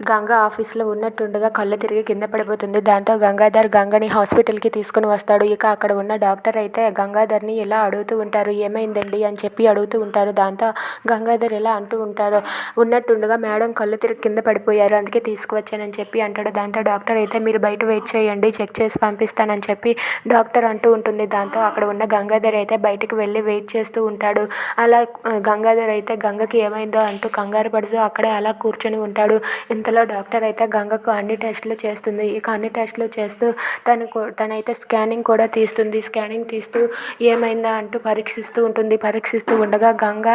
గంగ ఆఫీసులో ఉన్నట్టుండగా కళ్ళు తిరిగి కింద పడిపోతుంది. దాంతో గంగాధర్ గంగని హాస్పిటల్కి తీసుకుని వస్తాడు. ఇక అక్కడ ఉన్న డాక్టర్ అయితే గంగాధర్ని ఇలా అడుగుతూ ఉంటారు? ఏమైందండి? అని చెప్పి అడుగుతూ ఉంటారు. దాంతో గంగాధర్ ఇలా అంటూ ఉంటారు. ఉన్నట్టుండగా మేడం కళ్ళు తిరిగి కింద పడిపోయారు. అందుకే తీసుకువచ్చానని చెప్పి అంటాడు. దాంతో డాక్టర్ అయితే మీరు బయట వెయిట్ చేయండి చెక్ చేసి పంపిస్తానని చెప్పి డాక్టర్ అంటూ ఉంటుంది. దాంతో అక్కడ ఉన్న గంగాధర్ అయితే బయటకు వెళ్ళి వెయిట్ చేస్తూ ఉంటాడు. అలా గంగాధర్ అయితే గంగకి ఏమైందో అంటూ కంగారు పడుతూ అక్కడే అలా కూర్చొని ఉంటాడు. ఇంతలో డాక్టర్ అయితే గంగకు అన్ని టెస్టులు చేస్తుంది. ఇక అన్ని టెస్టులు చేస్తూ తనకు తనైతే స్కానింగ్ కూడా తీస్తుంది. స్కానింగ్ తీస్తూ ఏమైందా అంటూ పరీక్షిస్తూ ఉంటుంది. పరీక్షిస్తూ ఉండగా గంగ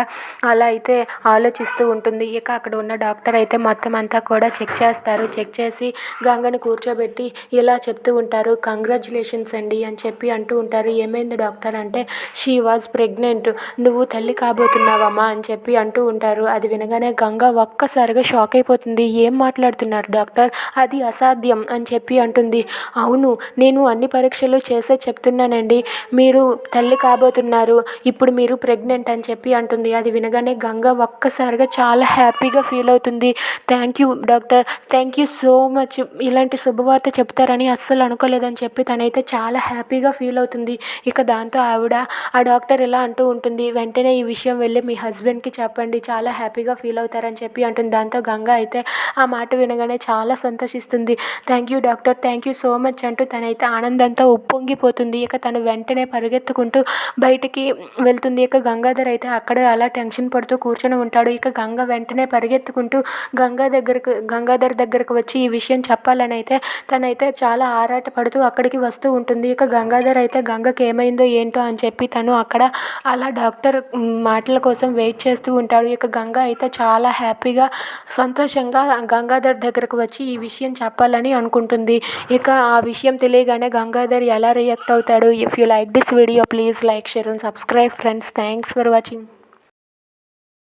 అలా అయితే ఆలోచిస్తూ ఉంటుంది. ఇక అక్కడ ఉన్న డాక్టర్ అయితే మొత్తం అంతా కూడా చెక్ చేస్తారు. చెక్ చేసి గంగను కూర్చోబెట్టి ఇలా చెప్తూ ఉంటారు. కంగ్రాచులేషన్స్ అండి అని చెప్పి అంటూ ఉంటారు. ఏమైంది డాక్టర్? అంటే షీ వాజ్ ప్రెగ్నెంట్ నువ్వు తల్లి కాబోతున్నావమ్మా అని చెప్పి అంటూ ఉంటారు. అది వినగానే గంగ ఒక్కసారిగా షాక్ అయిపోతుంది. ఏం మాట్లాడుతున్నారు. డాక్టర్ అది అసాధ్యం అని చెప్పి అంటుంది. అవును నేను అన్ని పరీక్షలు చేసే చెప్తున్నానండి. మీరు తల్లి కాబోతున్నారు. ఇప్పుడు మీరు ప్రెగ్నెంట్ అని చెప్పి అంటుంది. అది వినగానే గంగ ఒక్కసారిగా చాలా హ్యాపీగా ఫీల్ అవుతుంది. Thank you doctor. Thank you so much. ఇలాంటి శుభవార్త చెప్తారని అస్సలు అనుకోలేదని చెప్పి తనైతే చాలా హ్యాపీగా ఫీల్ అవుతుంది. ఇక దాంతో ఆవిడ ఆ డాక్టర్ ఇలా అంటూ ఉంటుంది. వెంటనే ఈ విషయం వెళ్ళి మీ హస్బెండ్కి చెప్పండి. చాలా హ్యాపీగా ఫీల్ అవుతారని చెప్పి అంటుంది. దాంతో గంగ అయితే ఆ మాట వినగానే చాలా సంతోషిస్తుంది. Thank you doctor thank you so much అంటూ తనైతే ఆనందంతో ఉప్పొంగిపోతుంది. ఇక తను వెంటనే పరిగెత్తుకుంటూ బయటికి వెళ్తుంది. ఇక గంగాధర్ అయితే అక్కడ అలా టెన్షన్ పడుతూ కూర్చొని ఉంటాడు. ఇక గంగ వెంటనే పరిగెత్తుకుంటూ గంగా దగ్గరకు గంగాధర్ దగ్గరకు వచ్చి ఈ విషయం చెప్పాలని అయితే తనైతే చాలా ఆరాట పడుతూ అక్కడికి వస్తూ ఉంటుంది. ఇక గంగాధర్ అయితే గంగకి ఏమైందో ఏంటో అని చెప్పి తను అక్కడ అలా డాక్టర్ మాటల కోసం వెయిట్ చేస్తూ ఉంటాడు. ఇక గంగ అయితే చాలా హ్యాపీగా సంతోషంగా గంగాధర్ దగ్గరకు వచ్చి ఈ విషయం చెప్పాలని అనుకుంటుంది. ఇక ఆ విషయం తెలియగానే గంగాధర్ ఎలా రియాక్ట్ అవుతాడు? If you like this video please like share and subscribe friends thanks for watching